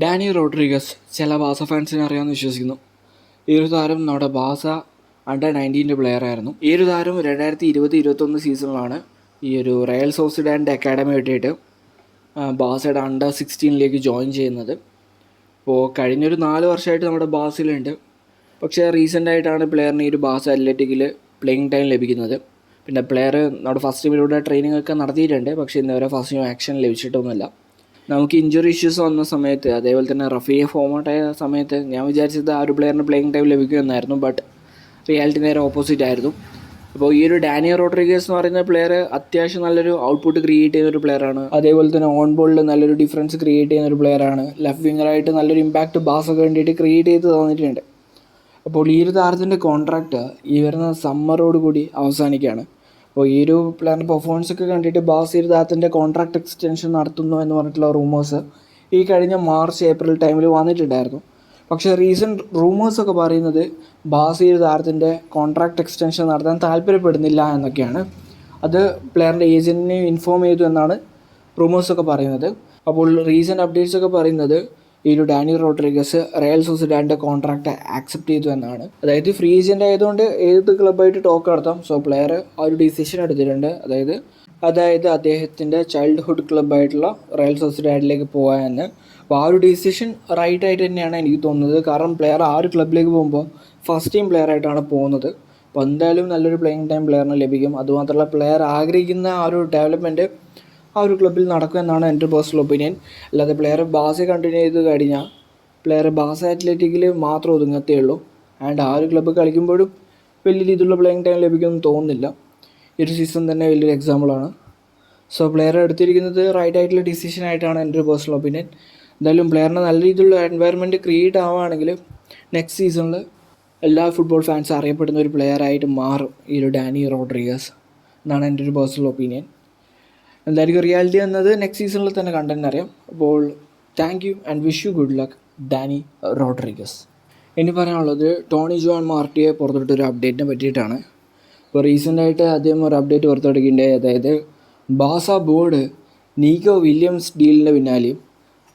Dani Rodriguez ചില ബാസ ഫാൻസിനെ അറിയാമെന്ന് വിശ്വസിക്കുന്നു. ഈ ഒരു താരം നമ്മുടെ ബാസ അണ്ടർ നയന്റീന്റെ പ്ലെയർ ആയിരുന്നു. ഈ ഒരു താരം രണ്ടായിരത്തി ഇരുപത് ഇരുപത്തൊന്ന് സീസണിലാണ് ഈ ഒരു റയൽ സോസിഡാന്റെ അക്കാഡമി കിട്ടിയിട്ട് ബാസയുടെ അണ്ടർ സിക്സ്റ്റീനിലേക്ക് ജോയിൻ ചെയ്യുന്നത്. അപ്പോൾ കഴിഞ്ഞൊരു നാല് വർഷമായിട്ട് നമ്മുടെ ബാസിലുണ്ട്. പക്ഷേ റീസെന്റായിട്ടാണ് പ്ലെയറിന് ഈ ഒരു ബാസ അത്ലറ്റിക്കിൽ പ്ലേയിങ് ടൈം ലഭിക്കുന്നത്. പിന്നെ പ്ലെയർ നമ്മുടെ ഫസ്റ്റ് ടീമിലൂടെ ട്രെയിനിങ് ഒക്കെ നടത്തിയിട്ടുണ്ട്. പക്ഷേ ഇന്നുവരെ ഫസ്റ്റ് ടീം ആക്ഷൻ ലഭിച്ചിട്ടൊന്നുമില്ല. നമുക്ക് ഇഞ്ചുറി ഇഷ്യൂസ് വന്ന സമയത്ത് അതേപോലെ തന്നെ റഫിയെ ഫോമൗട്ട് ആയ സമയത്ത് ഞാൻ വിചാരിച്ചത് ആ ഒരു പ്ലെയറിന് പ്ലേയിങ് ടൈം ലഭിക്കുമെന്നായിരുന്നു ബട്ട് റിയാലിറ്റി നേരെ ഓപ്പോസിറ്റ് ആയിരുന്നു. അപ്പോൾ ഈ ഒരു ഡാനിയൽ റോഡ്രിഗസ് എന്ന് പറയുന്ന പ്ലെയർ അത്യാവശ്യം നല്ലൊരു ഔട്ട്പുട്ട് ക്രിയേറ്റ് ചെയ്യുന്ന ഒരു പ്ലെയറാണ് അതേപോലെ തന്നെ ഓൺ ബോളിൽ നല്ലൊരു ഡിഫറൻസ് ക്രിയേറ്റ് ചെയ്യുന്ന ഒരു പ്ലെയറാണ് ലെഫ്റ്റ് വിങ്ങറായിട്ട് നല്ലൊരു ഇമ്പാക്റ്റ് ബാസൊക്കെ വേണ്ടിയിട്ട് ക്രിയേറ്റ് ചെയ്ത് തന്നിട്ടുണ്ട്. അപ്പോൾ ഈ ഒരു താരത്തിന്റെ കോൺട്രാക്റ്റ് ഈ വരുന്ന സമ്മറോട് കൂടി അവസാനിക്കുകയാണ്. അപ്പോൾ ഈ ഒരു പ്ലെയറിന്റെ പെർഫോമൻസ് ഒക്കെ കണ്ടിട്ട് ബാസിർ ദാത്തിന്റെ കോൺട്രാക്ട് എക്സ്റ്റൻഷൻ നടത്തുന്നു എന്ന് പറഞ്ഞിട്ടുള്ള റൂമേഴ്സ് ഈ കഴിഞ്ഞ മാർച്ച് ഏപ്രിൽ ടൈമിൽ വന്നിട്ടുണ്ടായിരുന്നു. പക്ഷേ റീസെന്റ് റൂമേഴ്സൊക്കെ പറയുന്നത് ബാസിർ ദാത്തിന്റെ കോൺട്രാക്ട് എക്സ്റ്റൻഷൻ നടത്താൻ താല്പര്യപ്പെടുന്നില്ല എന്നൊക്കെയാണ്. അത് പ്ലെയറിന്റെ ഏജന്റിനെ ഇൻഫോം ചെയ്തു എന്നാണ് റൂമേഴ്സൊക്കെ പറയുന്നത്. അപ്പോൾ റീസെന്റ് അപ്ഡേറ്റ്സ് ഒക്കെ പറയുന്നത് ഈ ഒരു ഡാനി റോഡ്രിഗസ് റയൽ സൊസൈഡാന്റെ കോൺട്രാക്റ്റ് ആക്സെപ്റ്റ് ചെയ്തു എന്നാണ്. അതായത് ഫ്രീ ഏജന്റ് ആയതുകൊണ്ട് ഏത് ക്ലബ്ബായിട്ട് ടോക്ക് നടത്താം സോ പ്ലെയർ ആ ഒരു ഡിസിഷൻ എടുത്തിട്ടുണ്ട്. അതായത് അതായത് അദ്ദേഹത്തിന്റെ ചൈൽഡ്ഹുഡ് ക്ലബ്ബായിട്ടുള്ള റയൽ സൊസൈഡാഡിലേക്ക് പോകാമെന്ന് അപ്പോൾ ആ ഒരു ഡിസിഷൻ റൈറ്റ് ആയിട്ട് തന്നെയാണ് എനിക്ക് തോന്നുന്നത്. കാരണം പ്ലെയർ ആ ഒരു ക്ലബ്ബിലേക്ക് പോകുമ്പോൾ ഫസ്റ്റ് ടീം പ്ലെയർ ആയിട്ടാണ് പോകുന്നത്. അപ്പോൾ എന്തായാലും നല്ലൊരു പ്ലേയിങ് ടൈം പ്ലെയറിന് ലഭിക്കും. അതുമാത്രമല്ല പ്ലെയർ ആഗ്രഹിക്കുന്ന ആ ഒരു ഡെവലപ്മെന്റ് ആ ഒരു ക്ലബ്ബിൽ നടക്കുമെന്നാണ് എന്റെ പേഴ്സണൽ ഒപ്പീനിയൻ അല്ലാതെ പ്ലെയർ ബാസെ കണ്ടിന്യൂ ചെയ്ത് കഴിഞ്ഞാൽ പ്ലെയർ ബാസ അത്ലറ്റിക്കിൽ മാത്രം ഒതുങ്ങത്തേ ഉള്ളൂ. ആൻഡ് ആ ഒരു ക്ലബ്ബ് കളിക്കുമ്പോഴും വലിയ രീതിയിലുള്ള പ്ലേയിങ് ടൈം ലഭിക്കുമെന്ന് തോന്നുന്നില്ല. ഈ ഒരു സീസൺ തന്നെ വലിയൊരു എക്സാമ്പിളാണ് സോ പ്ലെയർ എടുത്തിരിക്കുന്നത് റൈറ്റ് ആയിട്ടുള്ള ഡിസിഷൻ ആയിട്ടാണ് എന്റെ ഒരു പേഴ്സണൽ ഒപ്പീനിയൻ എന്തായാലും പ്ലെയറിന് നല്ല രീതിയിലുള്ള എൻവയറമെന്റ് ക്രിയേറ്റ് ആവുകയാണെങ്കിൽ നെക്സ്റ്റ് സീസണിൽ എല്ലാ ഫുട്ബോൾ ഫാൻസ് അറിയപ്പെടുന്ന ഒരു പ്ലെയർ ആയിട്ട് മാറും. ഈ ഒരു ഡാനി റോഡ്രിഗസ് എന്നാണ് എന്റെ ഒരു പേഴ്സണൽ ഒപ്പീനിയൻ എന്തായിരിക്കും റിയാലിറ്റി എന്നത് നെക്സ്റ്റ് സീസണിൽ തന്നെ കണ്ടെന്ന് അറിയാം. അപ്പോൾ thank you and wish you good luck Dani Rodriguez ഇനി പറയാനുള്ളത് ടോണി ജോൺ മാർട്ടിയെ പുറത്തോട്ടൊരു അപ്ഡേറ്റിനെ പറ്റിയിട്ടാണ്. ഇപ്പോൾ റീസെന്റായിട്ട് അദ്ദേഹം ഒരു അപ്ഡേറ്റ് പുറത്തുവിടുകയുണ്ടായി അതായത് ബാസ ബോർഡ് നീക്കോ വില്യംസ് ഡീലിന്റെ പിന്നാലെയും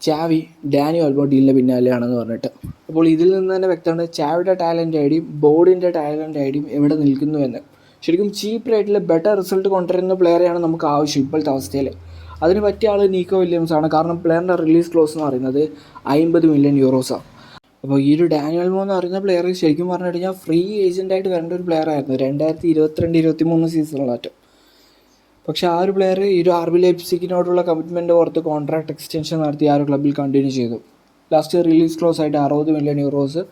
ചാവി ഡാനി ഓൾബോ ഡീലിന്റെ പിന്നാലെയാണെന്ന് പറഞ്ഞിട്ട്. അപ്പോൾ ഇതിൽ നിന്ന് തന്നെ വ്യക്തമാണ് ചാവിയുടെ ടാലന്റ് ഐഡിയും ബോർഡിന്റെ ടാലന്റ് ഐഡിയും എവിടെ നിൽക്കുന്നു എന്ന്. ശരിക്കും ചീപ്പ് റേറ്റിൽ ബെറ്റർ റിസൾട്ട് കൊണ്ടുവരുന്ന പ്ലെയറെയാണ് നമുക്ക് ആവശ്യം ഇപ്പോഴത്തെ അവസ്ഥയിൽ അതിന് പറ്റിയ ആൾ നീക്കോ വില്യംസ് ആണ്. കാരണം പ്ലെയറിന്റെ റിലീസ് ക്ലോസ് എന്ന് പറയുന്നത് അമ്പത് മില്യൺ യൂറോസാണ് അപ്പോൾ ഈ ഒരു ഡാനിയൽ മോ എന്ന് പറയുന്ന പ്ലെയർ ശരിക്കും പറഞ്ഞു കഴിഞ്ഞാൽ ഫ്രീ ഏജന്റായിട്ട് വരേണ്ട ഒരു പ്ലെയർ ആയിരുന്നു. രണ്ടായിരത്തി ഇരുപത്തിരണ്ട് ഇരുപത്തി മൂന്ന് സീസണിലാറ്റം പക്ഷേ ആ ഒരു പ്ലെയർ ഈ ഒരു ആർ ബി ലൈപ്സിക്കിനോടുള്ള കമ്മിറ്റ്മെന്റ് ഓർത്ത് കോൺട്രാക്ട് എക്സ്റ്റൻഷൻ നടത്തി ആ ഒരു ക്ലബിൽ കണ്ടിന്യൂ ചെയ്തു. ലാസ്റ്റ് റിലീസ് ക്ലോസ് ആയിട്ട് അറുപത് മില്യൺ യൂറോസ്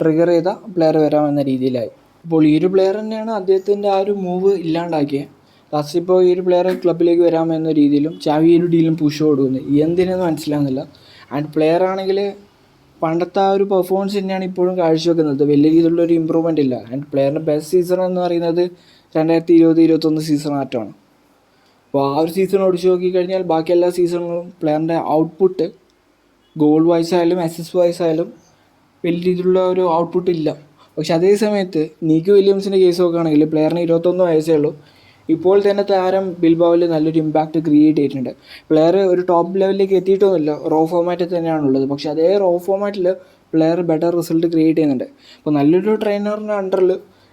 ട്രിഗർ ചെയ്ത പ്ലെയർ വരാമെന്ന രീതിയിലായി. അപ്പോൾ ഈ ഒരു പ്ലെയർ തന്നെയാണ് അദ്ദേഹത്തിന്റെ ആ ഒരു മൂവ് ഇല്ലാണ്ടാക്കിയത് ലാസ്റ്റ് ഇപ്പോൾ ഈ ഒരു പ്ലെയർ ക്ലബിലേക്ക് വരാമെന്ന രീതിയിലും ചാവി ഒരു ഡീലും പുഷ് കൊടുക്കുന്നു. എന്തിനെന്ന് മനസ്സിലാകുന്നില്ല ആൻഡ് പ്ലെയർ ആണെങ്കിൽ പണ്ടത്തെ ആ ഒരു പെർഫോമൻസ് തന്നെയാണ് ഇപ്പോഴും കാഴ്ചവെക്കുന്നത്. വലിയ രീതിയിലുള്ള ഒരു ഇമ്പ്രൂവ്മെന്റ് ഇല്ല ആൻഡ് പ്ലെയറിന്റെ ബെസ്റ്റ് സീസൺ എന്ന് പറയുന്നത് രണ്ടായിരത്തി ഇരുപത് ഇരുപത്തൊന്ന് സീസൺ ആറ്റമാണ് അപ്പോൾ ആ ഒരു സീസൺ ഒടിച്ചു നോക്കിക്കഴിഞ്ഞാൽ ബാക്കി എല്ലാ സീസണുകളും പ്ലെയറിന്റെ ഔട്ട്പുട്ട് ഗോൾ വൈസ് ആയാലും അസിസ്റ്റ് വൈസ് ആയാലും വലിയ രീതിയിലുള്ള ഒരു ഔട്ട്പുട്ട് ഇല്ല. പക്ഷെ അതേ സമയത്ത് നീക്ക് വില്യംസിന്റെ കേസ് നോക്കുകയാണെങ്കിൽ പ്ലെയറിന് ഇരുപത്തൊന്ന് വയസ്സേ ഉള്ളൂ. ഇപ്പോൾ തന്നെ താരം ബിൽബാവിൽ നല്ലൊരു ഇമ്പാക്റ്റ് ക്രിയേറ്റ് ചെയ്തിട്ടുണ്ട്. പ്ലെയർ ഒരു ടോപ്പ് ലെവലിലേക്ക് എത്തിയിട്ടൊന്നുമില്ല. റോ ഫോമാറ്റിൽ തന്നെയാണുള്ളത്. പക്ഷെ അതേ റോ ഫോമാറ്റിൽ പ്ലെയർ ബെറ്റർ റിസൾട്ട് ക്രിയേറ്റ് ചെയ്യുന്നുണ്ട്. അപ്പോൾ നല്ലൊരു ട്രെയിനറിന്റെ അണ്ടറിൽ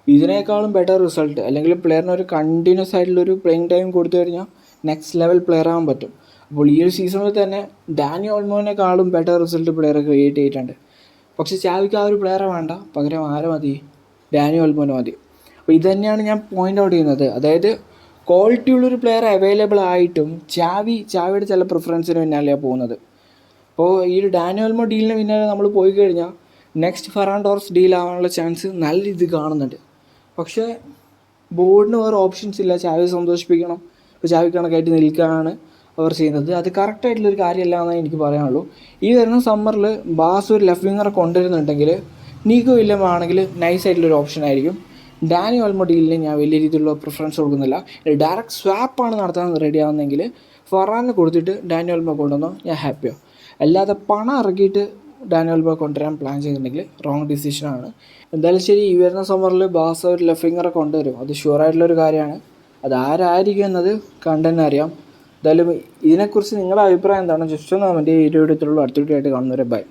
ഇതിനേക്കാളും ബെറ്റർ റിസൾട്ട് അല്ലെങ്കിൽ പ്ലെയറിന് ഒരു കണ്ടിന്യൂസ് ആയിട്ടുള്ളൊരു പ്ലേയിങ് ടൈം കൊടുത്തു കഴിഞ്ഞാൽ നെക്സ്റ്റ് ലെവൽ പ്ലെയർ ആകാൻ പറ്റും. അപ്പോൾ ഈ ഒരു സീസണിൽ തന്നെ ഡാനി ഓൾമോനേക്കാളും ബെറ്റർ റിസൾട്ട് പ്ലെയർ ക്രിയേറ്റ് ചെയ്തിട്ടുണ്ട്. പക്ഷെ ചാവിക്ക് ആ ഒരു പ്ലെയറെ വേണ്ട. പകരം ആരെ മതി? ഡാനി ഓൾമോനെ മതി. അപ്പോൾ ഇത് തന്നെയാണ് ഞാൻ പോയിന്റ് ഔട്ട് ചെയ്യുന്നത്. അതായത് ക്വാളിറ്റി ഉള്ളൊരു പ്ലെയർ അവൈലബിൾ ആയിട്ടും ചാവി ചാവിയുടെ ചില പ്രിഫറൻസിന് പിന്നാലെയാണ് പോകുന്നത്. അപ്പോൾ ഈ ഒരു ഡാനിയൽമോ ഡീലിന് പിന്നാലെ നമ്മൾ പോയി കഴിഞ്ഞാൽ next Ferran Torres deal chance നല്ല രീതി കാണുന്നുണ്ട്. പക്ഷേ ബോർഡിന് വേറെ ഓപ്ഷൻസ് ഇല്ല. ചാവിയെ സന്തോഷിപ്പിക്കണം. ഇപ്പോൾ ചാവി കണക്കായിട്ട് നിൽക്കുകയാണ്. അവർ ചെയ്യുന്നത്. അത് കറക്റ്റായിട്ടുള്ളൊരു കാര്യമല്ല എന്നേ എനിക്ക് പറയാനുള്ളൂ. ഈ വരുന്ന സമ്മറിൽ ബാസ് ഒരു ലെഫ്റ്റ് വിങ്ങറെ കൊണ്ടുവരുന്നുണ്ടെങ്കിൽ നീക്കോ വില്യം ആണെങ്കിൽ നൈസ് ആയിട്ടുള്ളൊരു ഓപ്ഷൻ ആയിരിക്കും. ഡാനി ഓൾമോ ഡീലിന് ഞാൻ വലിയ രീതിയിലുള്ള പ്രിഫറൻസ് കൊടുക്കുന്നില്ല. ഡയറക്റ്റ് സ്വാപ്പാണ് നടത്താൻ റെഡി ആവുന്നതെങ്കിൽ ഫറാനെ കൊടുത്തിട്ട് ഡാനി ഓൾമോ കൊണ്ടുവന്നോ ഞാൻ ഹാപ്പിയോ അല്ലാതെ പണം ഇറക്കിയിട്ട് ഡാനി ഓൾമോ കൊണ്ടുവരാൻ പ്ലാൻ ചെയ്തിട്ടുണ്ടെങ്കിൽ റോങ് ഡിസിഷനാണ് എന്തായാലും ശരി ഈ വരുന്ന സമ്മറിൽ ബാസ ഒരു ലെഫ്റ്റ് ഫിംഗറെ കൊണ്ടുവരും. അത് ഷുവർ ആയിട്ടുള്ളൊരു കാര്യമാണ്. അത് ആരായിരിക്കും എന്നത് കണ്ടെന്നറിയാം എന്തായാലും ഇതിനെക്കുറിച്ച് നിങ്ങളുടെ അഭിപ്രായം എന്താണ്? ജസ്റ്റ് ഒന്ന് കമന്റ് ഈ വീഡിയോ എടുത്തുള്ളൂ അടുത്ത കാണുന്നവരെ ബൈ